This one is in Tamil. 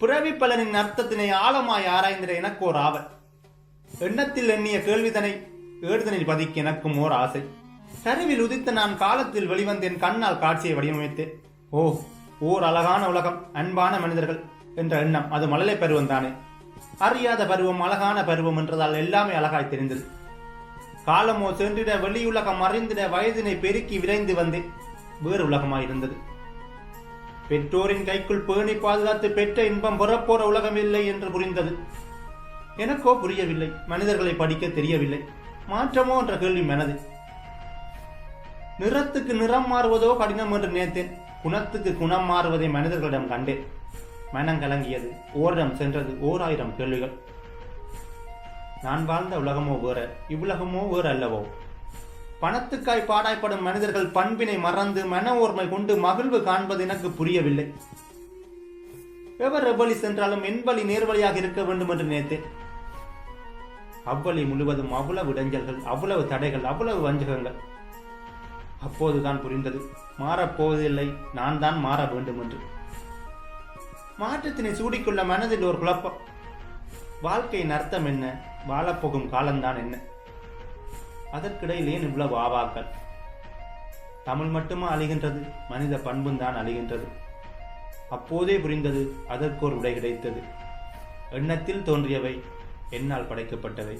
பிறவி பலனின் அர்த்தத்தினை ஆழமாய் ஆராய்ந்திட எனக்கு ஓர் ஆவல். எண்ணத்தில் எண்ணிய கேள்விதனை ஏடுதனில் பதிக்க எனக்கும் ஓர் ஆசை. கருவில் உதித்த நான் காலத்தில் வெளிவந்தேன் கண்ணால் காட்சியை வடிவமைத்தேன். ஓ ஓர் அழகான உலகம் அன்பான மனிதர்கள் என்ற எண்ணம் அது மழலை பருவம் தானே. அறியாத பருவம் அழகான பருவம் என்றதால் எல்லாமே அழகாய் தெரிந்தது. காலமோ சென்றிட வெளியுலகம் அறிந்திட வயதினை பெருக்கி விரைந்து வந்தேன். வேறு உலகமாயிருந்தது பெற்றோரின் கைக்குள் பேணி பாதுகாத்து பெற்ற இன்பம் புறப்போற உலகம் இல்லை என்று புரிந்தது. எனக்கோ புரியவில்லை. மனிதர்களை படிக்க தெரியவில்லை. மாற்றமோ என்ற கேள்வி மனது. நிறத்துக்கு நிறம் மாறுவதோ கடினம் என்று நினைத்தேன். குணத்துக்கு குணம் மாறுவதை மனிதர்களிடம் கண்டேன். மனம் கலங்கியது. ஓரிடம் சென்றது ஓர் ஆயிரம் கேள்விகள். நான் வாழ்ந்த உலகமோ வேற இவ்வுலகமோ வேறு அல்லவோ பணத்துக்காய் பாடாய்ப்படும் மனிதர்கள் பண்பினை மறந்து மன ஓர்மை கொண்டு மகிழ்வு காண்பது எனக்கு புரியவில்லை. எவர் எவ்வழி சென்றாலும் என் நேர்வழியாக இருக்க வேண்டும் என்று நினைத்தேன். அவ்வழி முழுவதும் அவ்வளவு இடைஞ்சல்கள் அவ்வளவு தடைகள் அவ்வளவு வஞ்சகங்கள். அப்போதுதான் புரிந்தது. மாறப்போவதில்லை. நான் தான் மாற வேண்டும் என்று. மாற்றத்தினை சூடிக்கொள்ள மனதில் ஒரு குழப்பம். வாழ்க்கையின் அர்த்தம் என்ன? வாழப்போகும் காலம்தான் என்ன? அதற்கிடையில் ஏன் இவ்வளவு ஆவாக்கள். தமிழ் மட்டுமா அழிகின்றது? மனித பண்பும் தான் அழிகின்றது. அப்போதே புரிந்தது அதற்கோர் உடை விடை கிடைத்தது. எண்ணத்தில் தோன்றியவை என்னால் படைக்கப்பட்டவை.